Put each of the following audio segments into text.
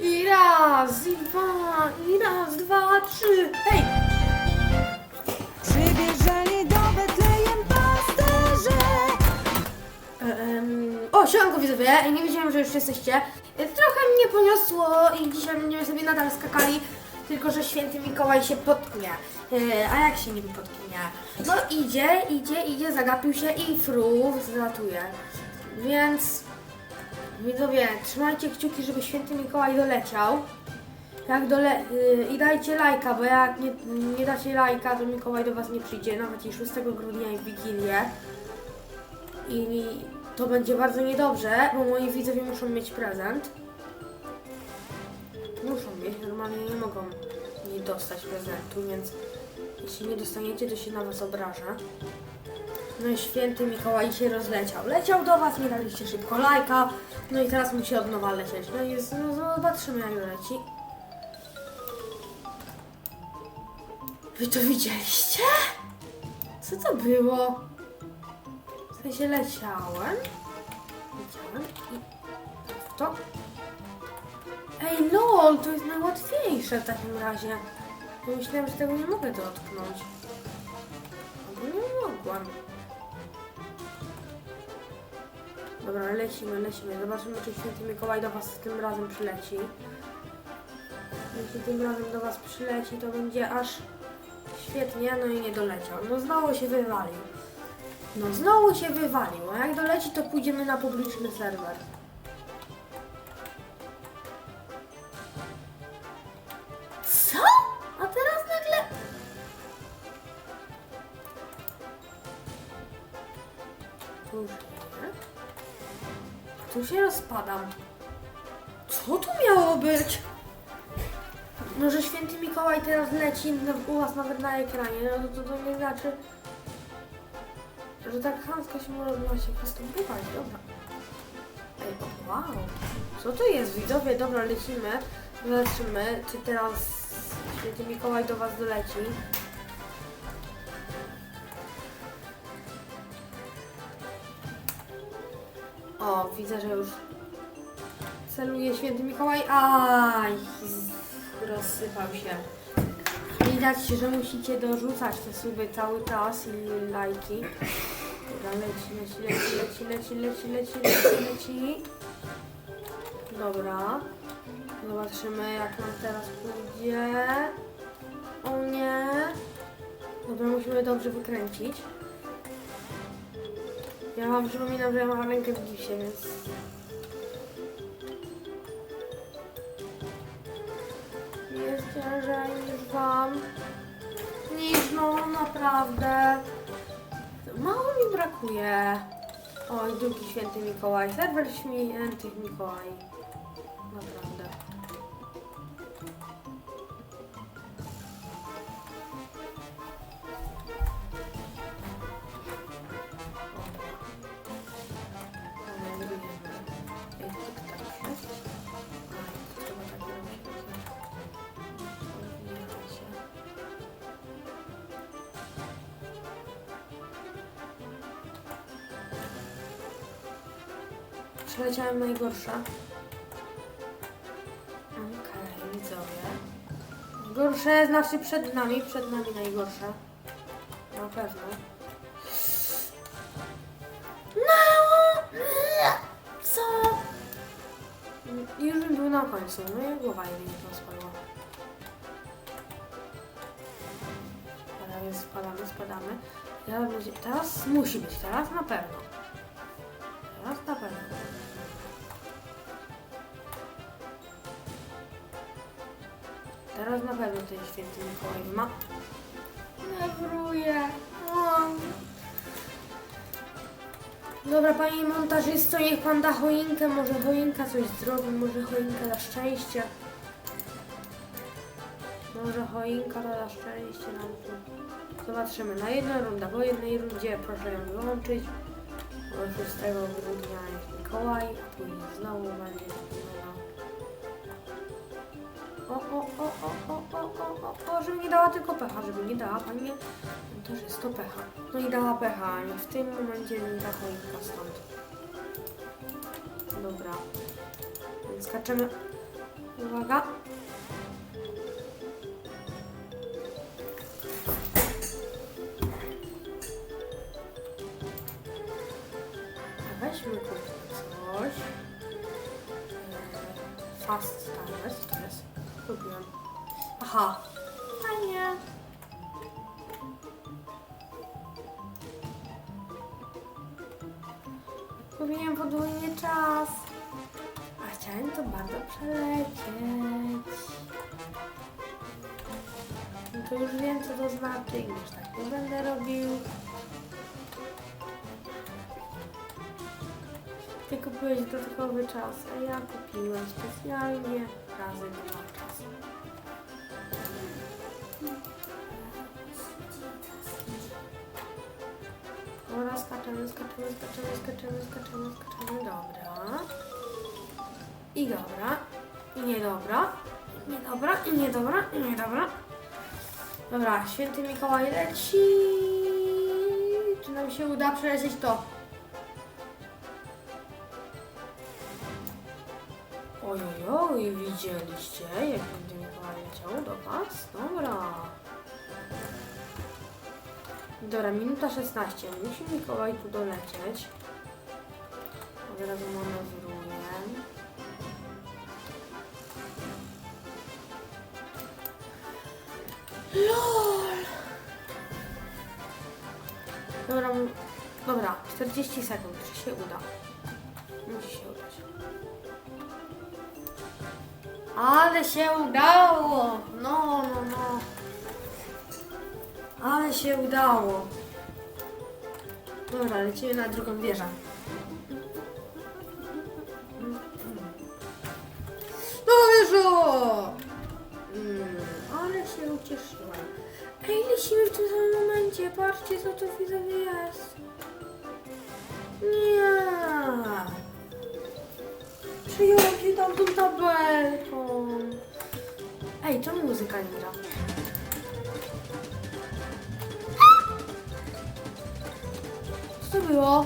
I raz, i dwa, i raz, dwa, trzy. Hej! Przybierzeli do Betlejem pasterze. Em, o, siemanko widzowie, nie wiedziałem, że już jesteście. E, Trochę mnie poniosło i dzisiaj będziemy sobie nadal skakali, tylko że święty Mikołaj się potknie. E, A jak się niby potknie? No idzie, idzie, idzie, zagapił się i fru zlatuje. Więc widzowie, trzymajcie kciuki, żeby święty Mikołaj doleciał. Jak dole... y, I dajcie lajka, bo jak nie, nie dacie lajka, to Mikołaj do Was nie przyjdzie, nawet i 6 grudnia i w Wigilię. I to będzie bardzo niedobrze, bo moi widzowie muszą mieć prezent. Muszą mieć, normalnie nie mogą nie dostać prezentu, więc jeśli nie dostaniecie, to się na was obraża. No i święty Mikołaj się rozleciał. Leciał do was, nie daliście szybko lajka, no i teraz musi od nowa lecieć. No i jest, no zobaczymy jak leci. Wy to widzieliście? Co to było? W sensie leciałem. Leciałem i to. Ej, lol, to jest najłatwiejsze w takim razie. Ja myślałem, że tego nie mogę dotknąć. Albo nie mogłam. Dobra, lecimy, lecimy. Zobaczymy, czy święty Mikołaj do Was tym razem przyleci. Jeśli tym razem do Was przyleci, to będzie aż świetnie, no i nie doleciał. No znowu się wywalił. No znowu się wywalił, a jak doleci to pójdziemy na publiczny serwer. Tu się rozpadam. Co tu miało być? No, że święty Mikołaj teraz leci na- u was nawet na ekranie, no to, to, to nie znaczy, że tak chamsko się może się występować, dobra. Ej, wow. Co to jest, widzowie? Dobra, lecimy. Zobaczymy, czy teraz święty Mikołaj do was doleci. O, widzę, że już celuje święty Mikołaj. Aj, rozsypał się. Widać, że musicie dorzucać te suby cały czas i lajki. Dobra, leci, leci, leci, leci, leci, leci, leci, leci, leci. Dobra. Zobaczymy, jak nam teraz pójdzie. O nie. Dobra, musimy dobrze wykręcić. Ja wam przypominam, że ja mam rękę w gisie, więc... Jest ciężej niż wam. Niż no, naprawdę. Mało mi brakuje. Oj, drugi święty Mikołaj. Serwer świętych Mikołaj. Naprawdę. Przeleciałem najgorsza. Okej, widzowie. Gorsze znaczy przed nami, przed nami najgorsze. Na pewno. No! Co? Już bym był na końcu, no i głowa mi to spadła. Spadamy, spadamy. Będzie, teraz musi być, teraz na pewno. Teraz na pewno. Teraz na pewno ten święty Mikołaj ma. Nawruje. Dobra, panie montażysto, niech pan da choinkę. Może choinka coś zrobi, może choinka da szczęście. Może choinka da szczęście nam tu. Zobaczymy. Na jedną rundę. Po jednej rundzie proszę ją wyłączyć. Bo 6 grudnia jest Mikołaj, a później znowu będzie. O, o, o, o, o, o, o, o, żeby nie dała tylko pecha, żeby nie dała pani to jest to pecha. No i dała pecha, i w tym momencie da choinka stąd. Dobra. Więc skaczemy. Uwaga. Weźmy coś. Fast style, co to jest? Kupiłam. Aha. Fajnie. Kupiłem podwójny czas. A chciałem to bardzo przelecieć. No to już wiem co to znaczy i już tak nie będę robił. Ty kupiłeś dodatkowy czas, a ja kupiłem specjalnie razy dwa skaczemy, skaczemy, skaczemy, skaczemy, skaczemy, skaczemy, dobra. I dobra, i niedobra, i niedobra, i niedobra, i niedobra. Dobra, święty Mikołaj leci. Czy nam się uda przelecieć to? Ojojoj, widzieliście, jak święty Mikołaj leciał do was? Dobra. Dobra, minuta 16. Musi Mikołaj tu dolecieć. Od razu manewruję. LOL! Dobra, dobra, 40 sekund, czy się uda? Musi się udać. Ale się udało! No, no, no. Ale się udało. Dobra, lecimy na drugą wieżę. No wieżo! Mm, ale się ucieszyłam. Ej, lecimy w tym samym momencie. Patrzcie, co to widzowie jest. Nie. Przyjąłem się tamtą tabelką. Ej, czemu muzyka nie gra? Co to było?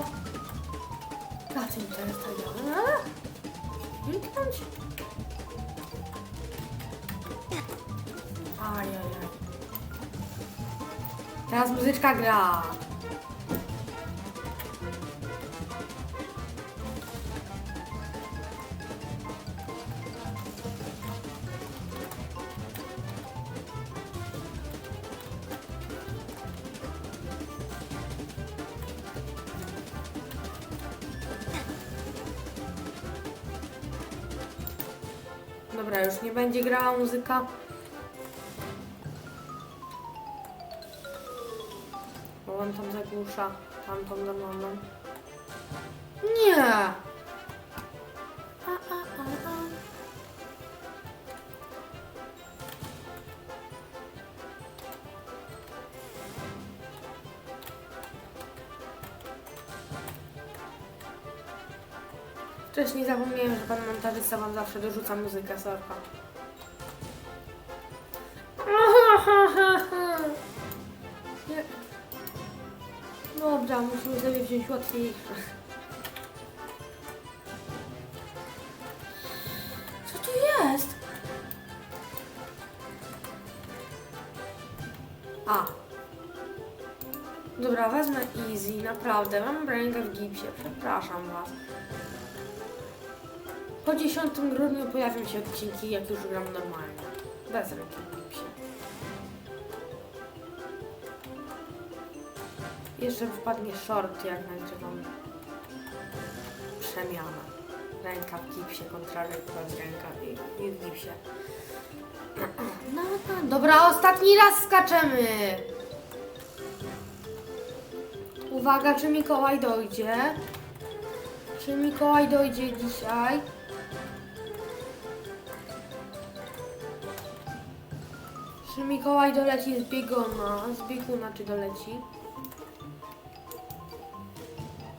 Na tym teraz tak działa. Kliknąć? Ajajaj. Teraz muzyczka gra. Dobra, już nie będzie grała muzyka. Bo on tam zagłusza. Tamtą mamą. Nie! Wcześniej zapomniałem, że pan montażysta wam zawsze dorzuca muzykę, sorka. Dobra, musimy sobie wziąć łatwiejsze. Co tu jest? A. Dobra, wezmę easy, naprawdę. Mam rękę w gipsie, przepraszam was. Po 10 grudniu pojawią się odcinki, jak już gram normalnie. Bez ręki w gipsie. Jeszcze wpadnie short, jak nagrywam przemianę. Ręka w gipsie kontra ręka bez ręka i, i w gipsie. No, no, dobra, ostatni raz skaczemy. Uwaga, czy Mikołaj dojdzie? Czy Mikołaj dojdzie dzisiaj? Czy Mikołaj doleci z biegona? Z bieguna czy doleci?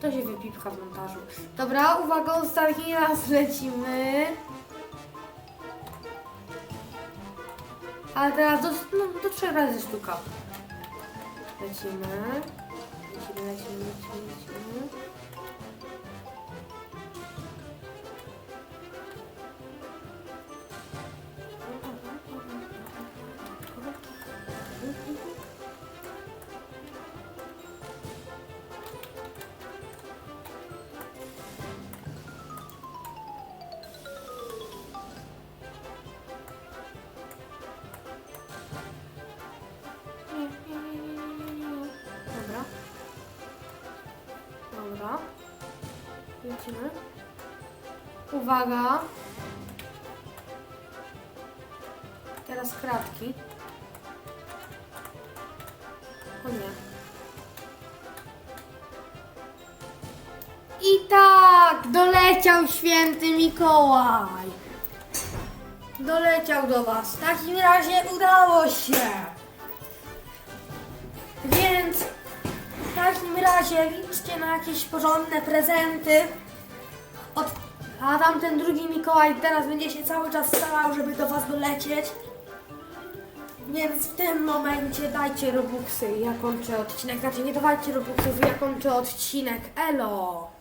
To się wypipka w montażu. Dobra, uwaga, ostatni raz lecimy. Ale teraz do, no, do trzech razy sztuka. Lecimy. Lecimy, lecimy, lecimy, lecimy. Uwaga. Teraz kratki. O nie. I tak, doleciał święty Mikołaj. Doleciał do Was. W takim razie udało się. Więc w takim razie liczcie na jakieś porządne prezenty. Od, a tamten drugi Mikołaj teraz będzie się cały czas starał, żeby do Was dolecieć. Więc w tym momencie dajcie robuxy, ja kończę odcinek. Znaczy nie dawajcie robuxów, ja kończę odcinek. Elo!